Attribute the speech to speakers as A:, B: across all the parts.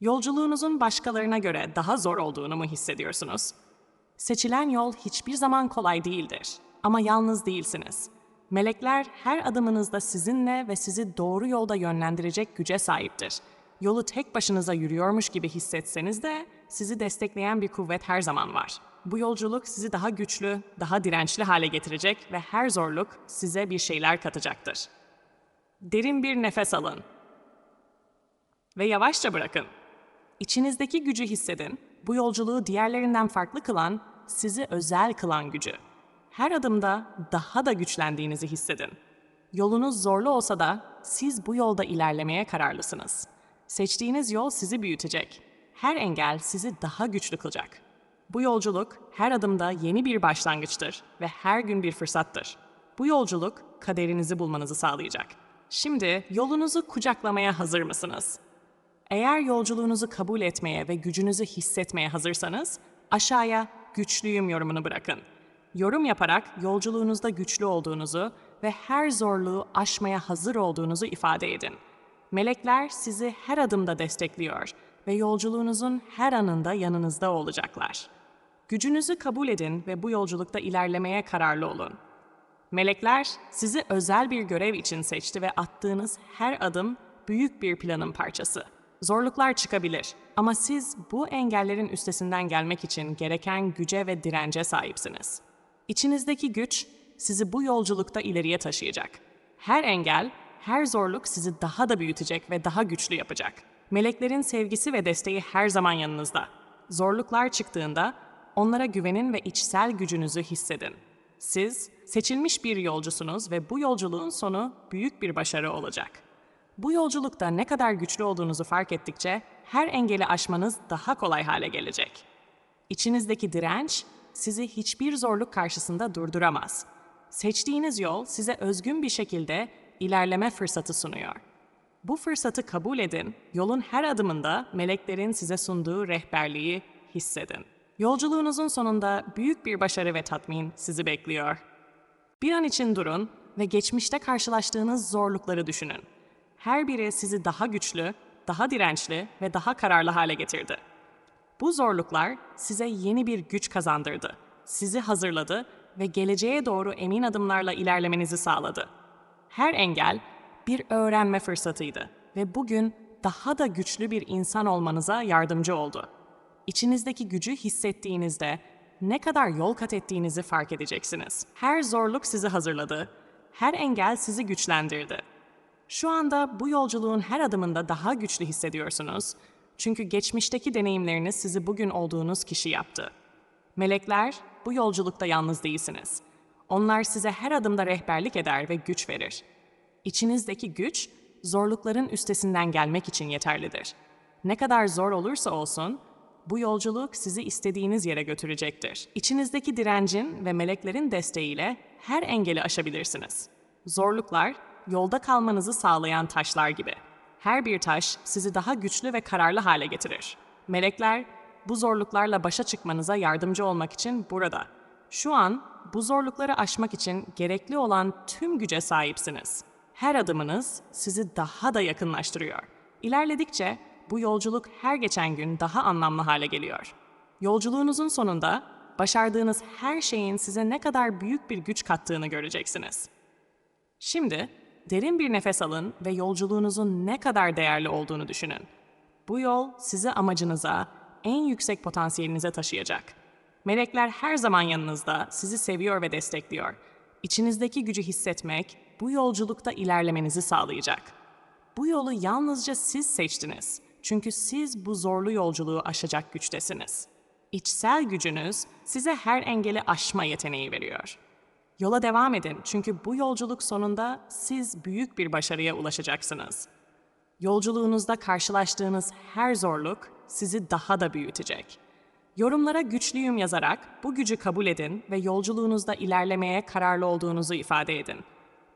A: Yolculuğunuzun başkalarına göre daha zor olduğunu mu hissediyorsunuz? Seçilen yol hiçbir zaman kolay değildir. Ama yalnız değilsiniz. Melekler her adımınızda sizinle ve sizi doğru yolda yönlendirecek güce sahiptir. Yolu tek başınıza yürüyormuş gibi hissetseniz de sizi destekleyen bir kuvvet her zaman var. Bu yolculuk sizi daha güçlü, daha dirençli hale getirecek ve her zorluk size bir şeyler katacaktır. Derin bir nefes alın ve yavaşça bırakın. İçinizdeki gücü hissedin. Bu yolculuğu diğerlerinden farklı kılan, sizi özel kılan gücü. Her adımda daha da güçlendiğinizi hissedin. Yolunuz zorlu olsa da siz bu yolda ilerlemeye kararlısınız. Seçtiğiniz yol sizi büyütecek. Her engel sizi daha güçlü kılacak. Bu yolculuk her adımda yeni bir başlangıçtır ve her gün bir fırsattır. Bu yolculuk kaderinizi bulmanızı sağlayacak. Şimdi yolunuzu kucaklamaya hazır mısınız? Eğer yolculuğunuzu kabul etmeye ve gücünüzü hissetmeye hazırsanız, aşağıya güçlüyüm yorumunu bırakın. Yorum yaparak yolculuğunuzda güçlü olduğunuzu ve her zorluğu aşmaya hazır olduğunuzu ifade edin. Melekler sizi her adımda destekliyor ve yolculuğunuzun her anında yanınızda olacaklar. Gücünüzü kabul edin ve bu yolculukta ilerlemeye kararlı olun. Melekler sizi özel bir görev için seçti ve attığınız her adım büyük bir planın parçası. Zorluklar çıkabilir ama siz bu engellerin üstesinden gelmek için gereken güce ve dirence sahipsiniz. İçinizdeki güç sizi bu yolculukta ileriye taşıyacak. Her engel, her zorluk sizi daha da büyütecek ve daha güçlü yapacak. Meleklerin sevgisi ve desteği her zaman yanınızda. Zorluklar çıktığında onlara güvenin ve içsel gücünüzü hissedin. Siz seçilmiş bir yolcusunuz ve bu yolculuğun sonu büyük bir başarı olacak. Bu yolculukta ne kadar güçlü olduğunuzu fark ettikçe her engeli aşmanız daha kolay hale gelecek. İçinizdeki direnç sizi hiçbir zorluk karşısında durduramaz. Seçtiğiniz yol size özgün bir şekilde ilerleme fırsatı sunuyor. Bu fırsatı kabul edin, yolun her adımında meleklerin size sunduğu rehberliği hissedin. Yolculuğunuzun sonunda büyük bir başarı ve tatmin sizi bekliyor. Bir an için durun ve geçmişte karşılaştığınız zorlukları düşünün. Her biri sizi daha güçlü, daha dirençli ve daha kararlı hale getirdi. Bu zorluklar size yeni bir güç kazandırdı. Sizi hazırladı ve geleceğe doğru emin adımlarla ilerlemenizi sağladı. Her engel bir öğrenme fırsatıydı ve bugün daha da güçlü bir insan olmanıza yardımcı oldu. İçinizdeki gücü hissettiğinizde ne kadar yol kat ettiğinizi fark edeceksiniz. Her zorluk sizi hazırladı, her engel sizi güçlendirdi. Şu anda bu yolculuğun her adımında daha güçlü hissediyorsunuz. Çünkü geçmişteki deneyimleriniz sizi bugün olduğunuz kişi yaptı. Melekler, bu yolculukta yalnız değilsiniz. Onlar size her adımda rehberlik eder ve güç verir. İçinizdeki güç, zorlukların üstesinden gelmek için yeterlidir. Ne kadar zor olursa olsun, bu yolculuk sizi istediğiniz yere götürecektir. İçinizdeki direncin ve meleklerin desteğiyle her engeli aşabilirsiniz. Zorluklar, yolda kalmanızı sağlayan taşlar gibi. Her bir taş sizi daha güçlü ve kararlı hale getirir. Melekler, bu zorluklarla başa çıkmanıza yardımcı olmak için burada. Şu an bu zorlukları aşmak için gerekli olan tüm güce sahipsiniz. Her adımınız sizi daha da yakınlaştırıyor. İlerledikçe bu yolculuk her geçen gün daha anlamlı hale geliyor. Yolculuğunuzun sonunda başardığınız her şeyin size ne kadar büyük bir güç kattığını göreceksiniz. Şimdi derin bir nefes alın ve yolculuğunuzun ne kadar değerli olduğunu düşünün. Bu yol sizi amacınıza, en yüksek potansiyelinize taşıyacak. Melekler her zaman yanınızda, sizi seviyor ve destekliyor. İçinizdeki gücü hissetmek bu yolculukta ilerlemenizi sağlayacak. Bu yolu yalnızca siz seçtiniz. Çünkü siz bu zorlu yolculuğu aşacak güçtesiniz. İçsel gücünüz size her engeli aşma yeteneği veriyor. Yola devam edin çünkü bu yolculuk sonunda siz büyük bir başarıya ulaşacaksınız. Yolculuğunuzda karşılaştığınız her zorluk sizi daha da büyütecek. Yorumlara güçlüyüm yazarak bu gücü kabul edin ve yolculuğunuzda ilerlemeye kararlı olduğunuzu ifade edin.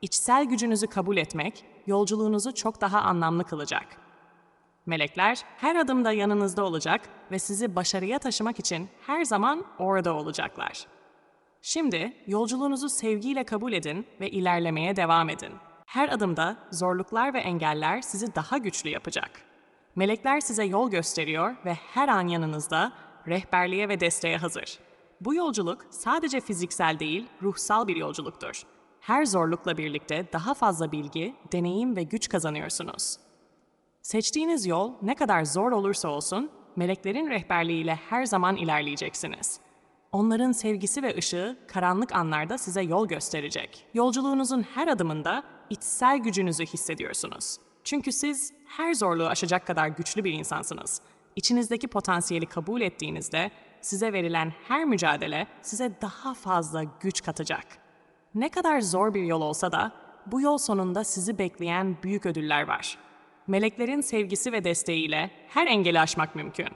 A: İçsel gücünüzü kabul etmek yolculuğunuzu çok daha anlamlı kılacak. Melekler her adımda yanınızda olacak ve sizi başarıya taşımak için her zaman orada olacaklar. Şimdi yolculuğunuzu sevgiyle kabul edin ve ilerlemeye devam edin. Her adımda zorluklar ve engeller sizi daha güçlü yapacak. Melekler size yol gösteriyor ve her an yanınızda rehberliğe ve desteğe hazır. Bu yolculuk sadece fiziksel değil, ruhsal bir yolculuktur. Her zorlukla birlikte daha fazla bilgi, deneyim ve güç kazanıyorsunuz. Seçtiğiniz yol ne kadar zor olursa olsun, meleklerin rehberliğiyle her zaman ilerleyeceksiniz. Onların sevgisi ve ışığı karanlık anlarda size yol gösterecek. Yolculuğunuzun her adımında içsel gücünüzü hissediyorsunuz. Çünkü siz her zorluğu aşacak kadar güçlü bir insansınız. İçinizdeki potansiyeli kabul ettiğinizde size verilen her mücadele size daha fazla güç katacak. Ne kadar zor bir yol olsa da bu yol sonunda sizi bekleyen büyük ödüller var. Meleklerin sevgisi ve desteğiyle her engeli aşmak mümkün.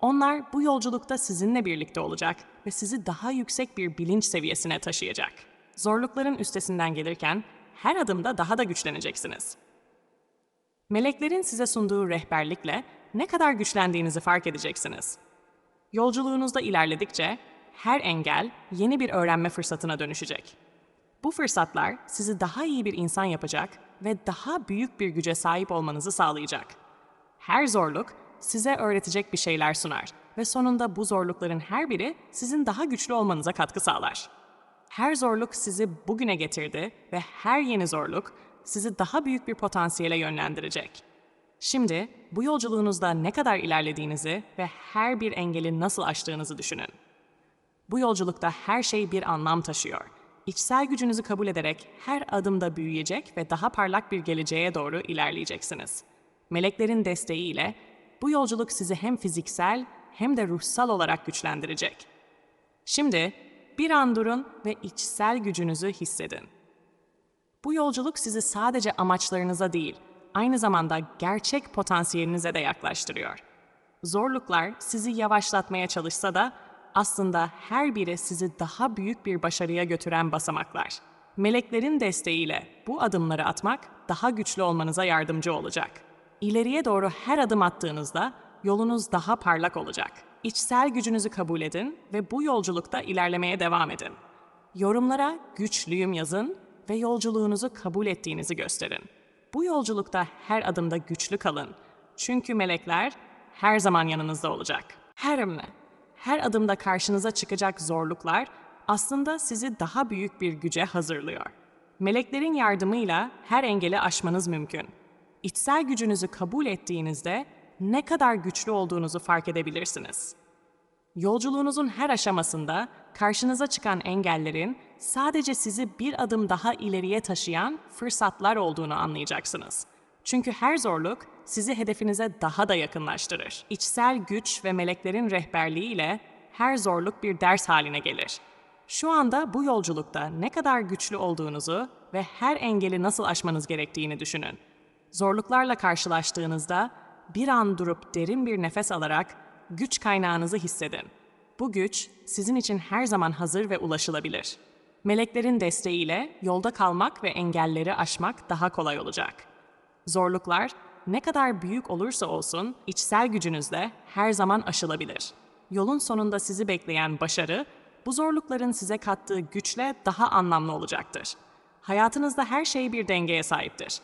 A: Onlar bu yolculukta sizinle birlikte olacak ve sizi daha yüksek bir bilinç seviyesine taşıyacak. Zorlukların üstesinden gelirken her adımda daha da güçleneceksiniz. Meleklerin size sunduğu rehberlikle ne kadar güçlendiğinizi fark edeceksiniz. Yolculuğunuzda ilerledikçe her engel yeni bir öğrenme fırsatına dönüşecek. Bu fırsatlar sizi daha iyi bir insan yapacak ve daha büyük bir güce sahip olmanızı sağlayacak. Her zorluk size öğretecek bir şeyler sunar ve sonunda bu zorlukların her biri sizin daha güçlü olmanıza katkı sağlar. Her zorluk sizi bugüne getirdi ve her yeni zorluk sizi daha büyük bir potansiyele yönlendirecek. Şimdi bu yolculuğunuzda ne kadar ilerlediğinizi ve her bir engeli nasıl aştığınızı düşünün. Bu yolculukta her şey bir anlam taşıyor. İçsel gücünüzü kabul ederek her adımda büyüyecek ve daha parlak bir geleceğe doğru ilerleyeceksiniz. Meleklerin desteğiyle bu yolculuk sizi hem fiziksel hem de ruhsal olarak güçlendirecek. Şimdi bir an durun ve içsel gücünüzü hissedin. Bu yolculuk sizi sadece amaçlarınıza değil, aynı zamanda gerçek potansiyelinize de yaklaştırıyor. Zorluklar sizi yavaşlatmaya çalışsa da aslında her biri sizi daha büyük bir başarıya götüren basamaklar. Meleklerin desteğiyle bu adımları atmak daha güçlü olmanıza yardımcı olacak. İleriye doğru her adım attığınızda yolunuz daha parlak olacak. İçsel gücünüzü kabul edin ve bu yolculukta ilerlemeye devam edin. Yorumlara güçlüyüm yazın ve yolculuğunuzu kabul ettiğinizi gösterin. Bu yolculukta her adımda güçlü kalın. Çünkü melekler her zaman yanınızda olacak. Her hamle, her adımda karşınıza çıkacak zorluklar aslında sizi daha büyük bir güce hazırlıyor. Meleklerin yardımıyla her engeli aşmanız mümkün. İçsel gücünüzü kabul ettiğinizde ne kadar güçlü olduğunuzu fark edebilirsiniz. Yolculuğunuzun her aşamasında karşınıza çıkan engellerin sadece sizi bir adım daha ileriye taşıyan fırsatlar olduğunu anlayacaksınız. Çünkü her zorluk sizi hedefinize daha da yakınlaştırır. İçsel güç ve meleklerin rehberliğiyle her zorluk bir ders haline gelir. Şu anda bu yolculukta ne kadar güçlü olduğunuzu ve her engeli nasıl aşmanız gerektiğini düşünün. Zorluklarla karşılaştığınızda bir an durup derin bir nefes alarak güç kaynağınızı hissedin. Bu güç sizin için her zaman hazır ve ulaşılabilir. Meleklerin desteğiyle yolda kalmak ve engelleri aşmak daha kolay olacak. Zorluklar ne kadar büyük olursa olsun içsel gücünüzle her zaman aşılabilir. Yolun sonunda sizi bekleyen başarı bu zorlukların size kattığı güçle daha anlamlı olacaktır. Hayatınızda her şey bir dengeye sahiptir.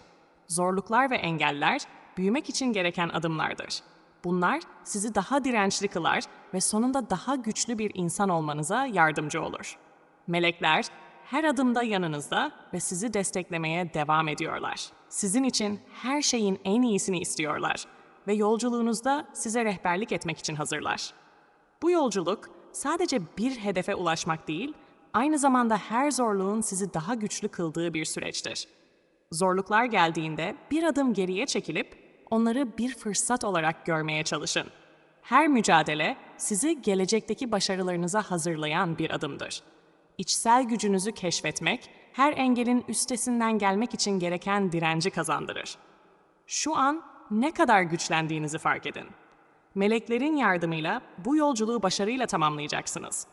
A: Zorluklar ve engeller büyümek için gereken adımlardır. Bunlar sizi daha dirençli kılar ve sonunda daha güçlü bir insan olmanıza yardımcı olur. Melekler her adımda yanınızda ve sizi desteklemeye devam ediyorlar. Sizin için her şeyin en iyisini istiyorlar ve yolculuğunuzda size rehberlik etmek için hazırlar. Bu yolculuk sadece bir hedefe ulaşmak değil, aynı zamanda her zorluğun sizi daha güçlü kıldığı bir süreçtir. Zorluklar geldiğinde bir adım geriye çekilip onları bir fırsat olarak görmeye çalışın. Her mücadele sizi gelecekteki başarılarınıza hazırlayan bir adımdır. İçsel gücünüzü keşfetmek, her engelin üstesinden gelmek için gereken direnci kazandırır. Şu an ne kadar güçlendiğinizi fark edin. Meleklerin yardımıyla bu yolculuğu başarıyla tamamlayacaksınız.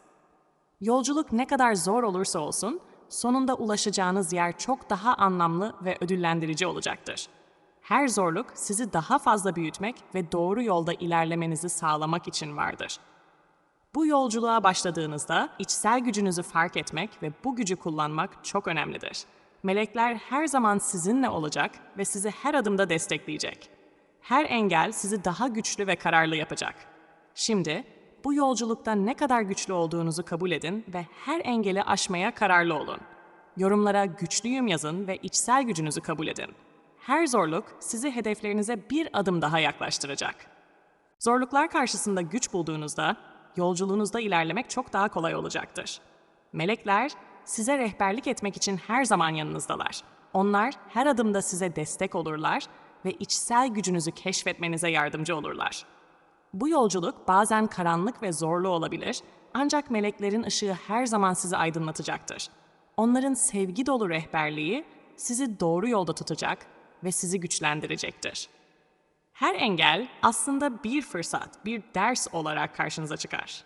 A: Yolculuk ne kadar zor olursa olsun, sonunda ulaşacağınız yer çok daha anlamlı ve ödüllendirici olacaktır. Her zorluk sizi daha fazla büyütmek ve doğru yolda ilerlemenizi sağlamak için vardır. Bu yolculuğa başladığınızda içsel gücünüzü fark etmek ve bu gücü kullanmak çok önemlidir. Melekler her zaman sizinle olacak ve sizi her adımda destekleyecek. Her engel sizi daha güçlü ve kararlı yapacak. Şimdi bu yolculukta ne kadar güçlü olduğunuzu kabul edin ve her engeli aşmaya kararlı olun. Yorumlara güçlüyüm yazın ve içsel gücünüzü kabul edin. Her zorluk sizi hedeflerinize bir adım daha yaklaştıracak. Zorluklar karşısında güç bulduğunuzda yolculuğunuzda ilerlemek çok daha kolay olacaktır. Melekler size rehberlik etmek için her zaman yanınızdalar. Onlar her adımda size destek olurlar ve içsel gücünüzü keşfetmenize yardımcı olurlar. Bu yolculuk bazen karanlık ve zorlu olabilir ancak meleklerin ışığı her zaman sizi aydınlatacaktır. Onların sevgi dolu rehberliği sizi doğru yolda tutacak ve sizi güçlendirecektir. Her engel aslında bir fırsat, bir ders olarak karşınıza çıkar.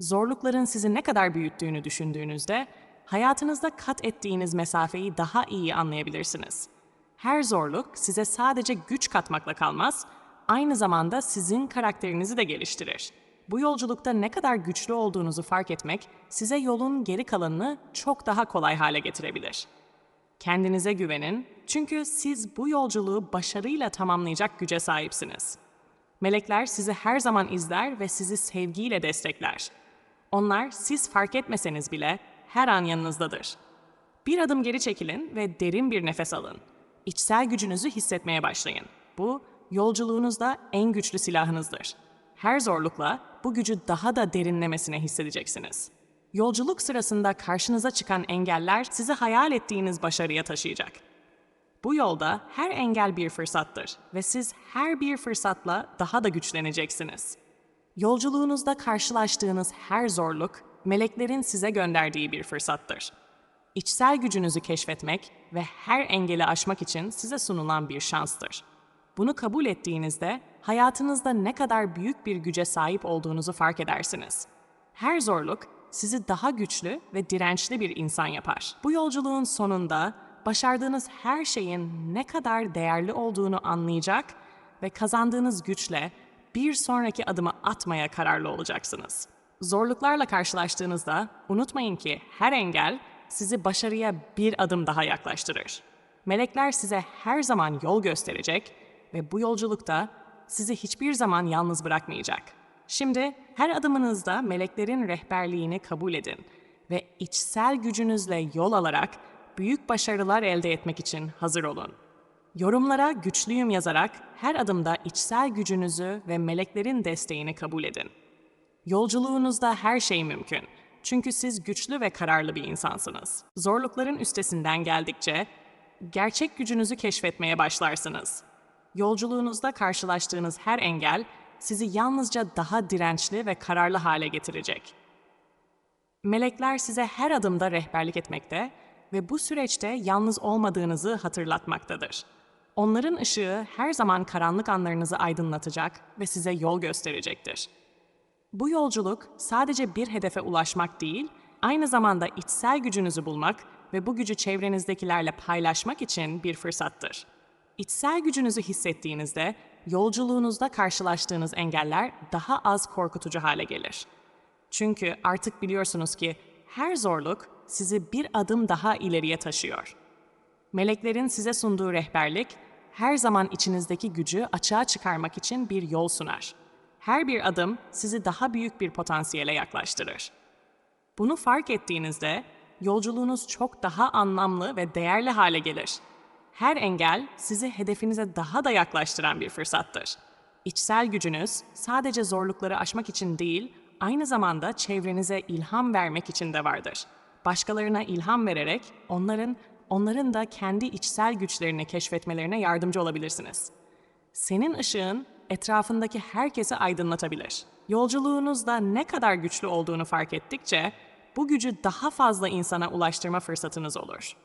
A: Zorlukların sizi ne kadar büyüttüğünü düşündüğünüzde hayatınızda kat ettiğiniz mesafeyi daha iyi anlayabilirsiniz. Her zorluk size sadece güç katmakla kalmaz, aynı zamanda sizin karakterinizi de geliştirir. Bu yolculukta ne kadar güçlü olduğunuzu fark etmek size yolun geri kalanını çok daha kolay hale getirebilir. Kendinize güvenin çünkü siz bu yolculuğu başarıyla tamamlayacak güce sahipsiniz. Melekler sizi her zaman izler ve sizi sevgiyle destekler. Onlar siz fark etmeseniz bile her an yanınızdadır. Bir adım geri çekilin ve derin bir nefes alın. İçsel gücünüzü hissetmeye başlayın. Bu yolculuğunuzda en güçlü silahınızdır. Her zorlukla bu gücü daha da derinlemesine hissedeceksiniz. Yolculuk sırasında karşınıza çıkan engeller sizi hayal ettiğiniz başarıya taşıyacak. Bu yolda her engel bir fırsattır ve siz her bir fırsatla daha da güçleneceksiniz. Yolculuğunuzda karşılaştığınız her zorluk, meleklerin size gönderdiği bir fırsattır. İçsel gücünüzü keşfetmek ve her engeli aşmak için size sunulan bir şanstır. Bunu kabul ettiğinizde hayatınızda ne kadar büyük bir güce sahip olduğunuzu fark edersiniz. Her zorluk sizi daha güçlü ve dirençli bir insan yapar. Bu yolculuğun sonunda başardığınız her şeyin ne kadar değerli olduğunu anlayacak ve kazandığınız güçle bir sonraki adımı atmaya kararlı olacaksınız. Zorluklarla karşılaştığınızda unutmayın ki her engel sizi başarıya bir adım daha yaklaştırır. Melekler size her zaman yol gösterecek ve bu yolculukta sizi hiçbir zaman yalnız bırakmayacak. Şimdi her adımınızda meleklerin rehberliğini kabul edin ve içsel gücünüzle yol alarak büyük başarılar elde etmek için hazır olun. Yorumlara güçlüyüm yazarak her adımda içsel gücünüzü ve meleklerin desteğini kabul edin. Yolculuğunuzda her şey mümkün. Çünkü siz güçlü ve kararlı bir insansınız. Zorlukların üstesinden geldikçe gerçek gücünüzü keşfetmeye başlarsınız. Yolculuğunuzda karşılaştığınız her engel sizi yalnızca daha dirençli ve kararlı hale getirecek. Melekler size her adımda rehberlik etmekte ve bu süreçte yalnız olmadığınızı hatırlatmaktadır. Onların ışığı her zaman karanlık anlarınızı aydınlatacak ve size yol gösterecektir. Bu yolculuk sadece bir hedefe ulaşmak değil, aynı zamanda içsel gücünüzü bulmak ve bu gücü çevrenizdekilerle paylaşmak için bir fırsattır. İçsel gücünüzü hissettiğinizde yolculuğunuzda karşılaştığınız engeller daha az korkutucu hale gelir. Çünkü artık biliyorsunuz ki her zorluk sizi bir adım daha ileriye taşıyor. Meleklerin size sunduğu rehberlik her zaman içinizdeki gücü açığa çıkarmak için bir yol sunar. Her bir adım sizi daha büyük bir potansiyele yaklaştırır. Bunu fark ettiğinizde yolculuğunuz çok daha anlamlı ve değerli hale gelir. Her engel sizi hedefinize daha da yaklaştıran bir fırsattır. İçsel gücünüz sadece zorlukları aşmak için değil, aynı zamanda çevrenize ilham vermek için de vardır. Başkalarına ilham vererek onların onların da kendi içsel güçlerini keşfetmelerine yardımcı olabilirsiniz. Senin ışığın etrafındaki herkesi aydınlatabilir. Yolculuğunuzda ne kadar güçlü olduğunu fark ettikçe bu gücü daha fazla insana ulaştırma fırsatınız olur.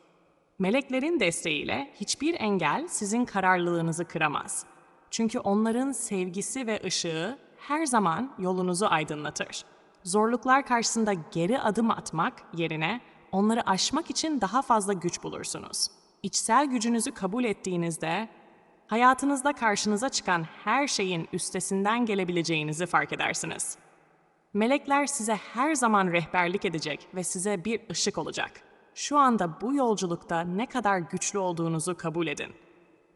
A: Meleklerin desteğiyle hiçbir engel sizin kararlılığınızı kıramaz. Çünkü onların sevgisi ve ışığı her zaman yolunuzu aydınlatır. Zorluklar karşısında geri adım atmak yerine onları aşmak için daha fazla güç bulursunuz. İçsel gücünüzü kabul ettiğinizde hayatınızda karşınıza çıkan her şeyin üstesinden gelebileceğinizi fark edersiniz. Melekler size her zaman rehberlik edecek ve size bir ışık olacak. Şu anda bu yolculukta ne kadar güçlü olduğunuzu kabul edin.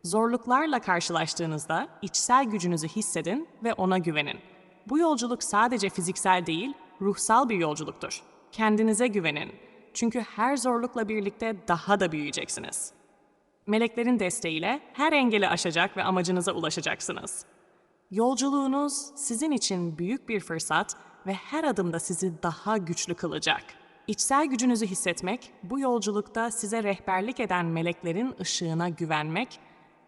A: Zorluklarla karşılaştığınızda içsel gücünüzü hissedin ve ona güvenin. Bu yolculuk sadece fiziksel değil, ruhsal bir yolculuktur. Kendinize güvenin. Çünkü her zorlukla birlikte daha da büyüyeceksiniz. Meleklerin desteğiyle her engeli aşacak ve amacınıza ulaşacaksınız. Yolculuğunuz sizin için büyük bir fırsat ve her adımda sizi daha güçlü kılacak. İçsel gücünüzü hissetmek, bu yolculukta size rehberlik eden meleklerin ışığına güvenmek,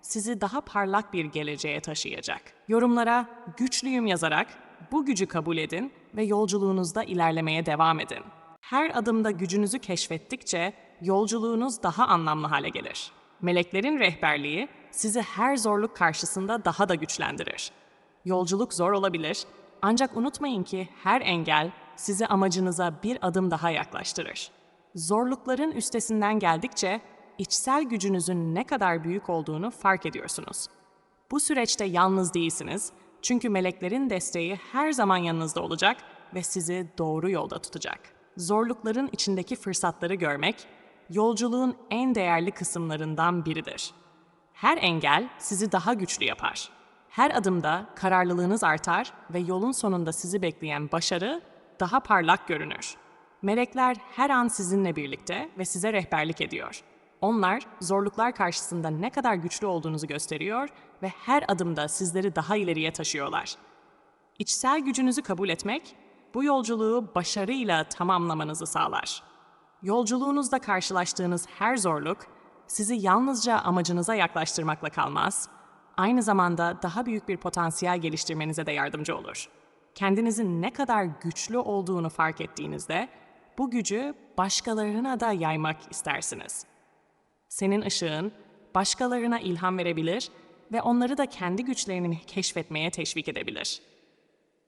A: sizi daha parlak bir geleceğe taşıyacak. Yorumlara güçlüyüm yazarak bu gücü kabul edin ve yolculuğunuzda ilerlemeye devam edin. Her adımda gücünüzü keşfettikçe yolculuğunuz daha anlamlı hale gelir. Meleklerin rehberliği sizi her zorluk karşısında daha da güçlendirir. Yolculuk zor olabilir ancak unutmayın ki her engel sizi amacınıza bir adım daha yaklaştırır. Zorlukların üstesinden geldikçe içsel gücünüzün ne kadar büyük olduğunu fark ediyorsunuz. Bu süreçte yalnız değilsiniz çünkü meleklerin desteği her zaman yanınızda olacak ve sizi doğru yolda tutacak. Zorlukların içindeki fırsatları görmek, yolculuğun en değerli kısımlarından biridir. Her engel sizi daha güçlü yapar. Her adımda kararlılığınız artar ve yolun sonunda sizi bekleyen başarı daha parlak görünür. Melekler her an sizinle birlikte ve size rehberlik ediyor. Onlar zorluklar karşısında ne kadar güçlü olduğunuzu gösteriyor ve her adımda sizleri daha ileriye taşıyorlar. İçsel gücünüzü kabul etmek, bu yolculuğu başarıyla tamamlamanızı sağlar. Yolculuğunuzda karşılaştığınız her zorluk sizi yalnızca amacınıza yaklaştırmakla kalmaz, aynı zamanda daha büyük bir potansiyel geliştirmenize de yardımcı olur. Kendinizin ne kadar güçlü olduğunu fark ettiğinizde bu gücü başkalarına da yaymak istersiniz. Senin ışığın başkalarına ilham verebilir ve onları da kendi güçlerini keşfetmeye teşvik edebilir.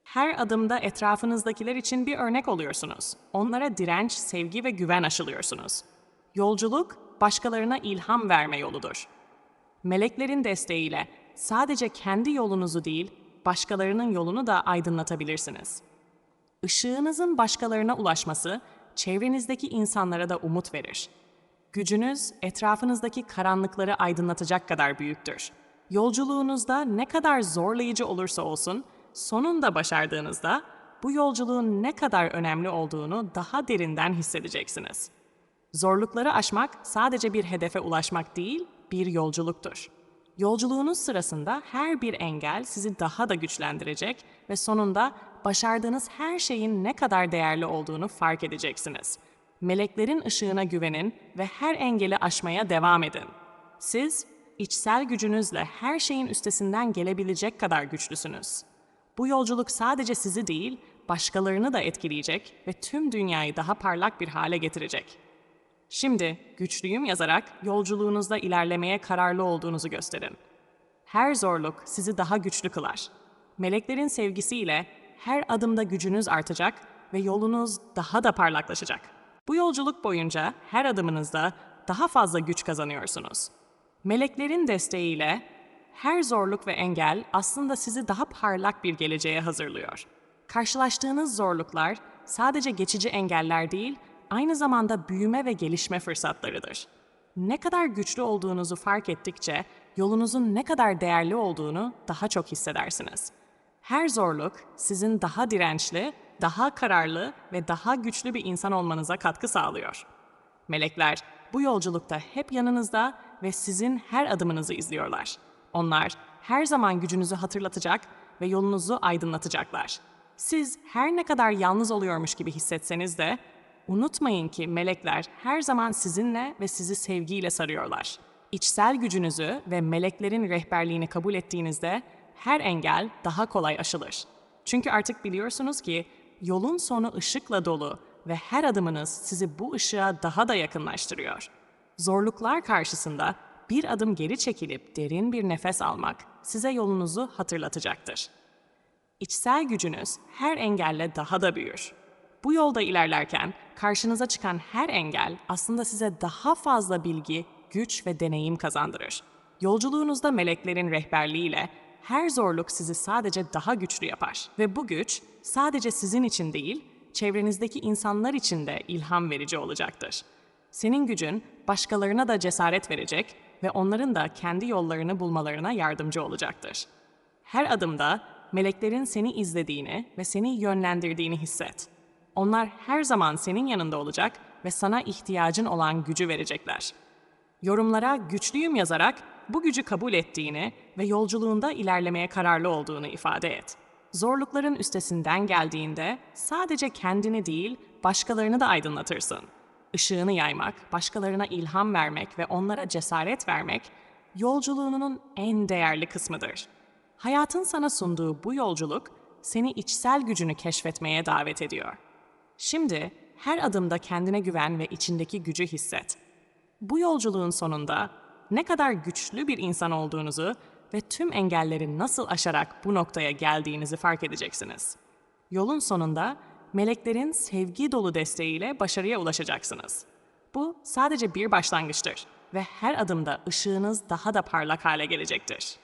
A: Her adımda etrafınızdakiler için bir örnek oluyorsunuz. Onlara direnç, sevgi ve güven aşılıyorsunuz. Yolculuk başkalarına ilham verme yoludur. Meleklerin desteğiyle sadece kendi yolunuzu değil, başkalarının yolunu da aydınlatabilirsiniz. Işığınızın başkalarına ulaşması çevrenizdeki insanlara da umut verir. Gücünüz etrafınızdaki karanlıkları aydınlatacak kadar büyüktür. Yolculuğunuzda ne kadar zorlayıcı olursa olsun, sonunda başardığınızda bu yolculuğun ne kadar önemli olduğunu daha derinden hissedeceksiniz. Zorlukları aşmak sadece bir hedefe ulaşmak değil, bir yolculuktur. Yolculuğunuz sırasında her bir engel sizi daha da güçlendirecek ve sonunda başardığınız her şeyin ne kadar değerli olduğunu fark edeceksiniz. Meleklerin ışığına güvenin ve her engeli aşmaya devam edin. Siz içsel gücünüzle her şeyin üstesinden gelebilecek kadar güçlüsünüz. Bu yolculuk sadece sizi değil, başkalarını da etkileyecek ve tüm dünyayı daha parlak bir hale getirecek. Şimdi güçlüyüm yazarak yolculuğunuzda ilerlemeye kararlı olduğunuzu gösterin. Her zorluk sizi daha güçlü kılar. Meleklerin sevgisiyle her adımda gücünüz artacak ve yolunuz daha da parlaklaşacak. Bu yolculuk boyunca her adımınızda daha fazla güç kazanıyorsunuz. Meleklerin desteğiyle her zorluk ve engel aslında sizi daha parlak bir geleceğe hazırlıyor. Karşılaştığınız zorluklar sadece geçici engeller değil, aynı zamanda büyüme ve gelişme fırsatlarıdır. Ne kadar güçlü olduğunuzu fark ettikçe yolunuzun ne kadar değerli olduğunu daha çok hissedersiniz. Her zorluk sizin daha dirençli, daha kararlı ve daha güçlü bir insan olmanıza katkı sağlıyor. Melekler bu yolculukta hep yanınızda ve sizin her adımınızı izliyorlar. Onlar her zaman gücünüzü hatırlatacak ve yolunuzu aydınlatacaklar. Siz her ne kadar yalnız oluyormuş gibi hissetseniz de unutmayın ki melekler her zaman sizinle ve sizi sevgiyle sarıyorlar. İçsel gücünüzü ve meleklerin rehberliğini kabul ettiğinizde her engel daha kolay aşılır. Çünkü artık biliyorsunuz ki yolun sonu ışıkla dolu ve her adımınız sizi bu ışığa daha da yakınlaştırıyor. Zorluklar karşısında bir adım geri çekilip derin bir nefes almak size yolunuzu hatırlatacaktır. İçsel gücünüz her engelle daha da büyür. Bu yolda ilerlerken karşınıza çıkan her engel aslında size daha fazla bilgi, güç ve deneyim kazandırır. Yolculuğunuzda meleklerin rehberliğiyle her zorluk sizi sadece daha güçlü yapar ve bu güç sadece sizin için değil, çevrenizdeki insanlar için de ilham verici olacaktır. Senin gücün başkalarına da cesaret verecek ve onların da kendi yollarını bulmalarına yardımcı olacaktır. Her adımda meleklerin seni izlediğini ve seni yönlendirdiğini hisset. Onlar her zaman senin yanında olacak ve sana ihtiyacın olan gücü verecekler. Yorumlara güçlüyüm yazarak bu gücü kabul ettiğini ve yolculuğunda ilerlemeye kararlı olduğunu ifade et. Zorlukların üstesinden geldiğinde sadece kendini değil, başkalarını da aydınlatırsın. Işığını yaymak, başkalarına ilham vermek ve onlara cesaret vermek yolculuğunun en değerli kısmıdır. Hayatın sana sunduğu bu yolculuk seni içsel gücünü keşfetmeye davet ediyor. Şimdi her adımda kendine güven ve içindeki gücü hisset. Bu yolculuğun sonunda ne kadar güçlü bir insan olduğunuzu ve tüm engelleri nasıl aşarak bu noktaya geldiğinizi fark edeceksiniz. Yolun sonunda meleklerin sevgi dolu desteğiyle başarıya ulaşacaksınız. Bu sadece bir başlangıçtır ve her adımda ışığınız daha da parlak hale gelecektir.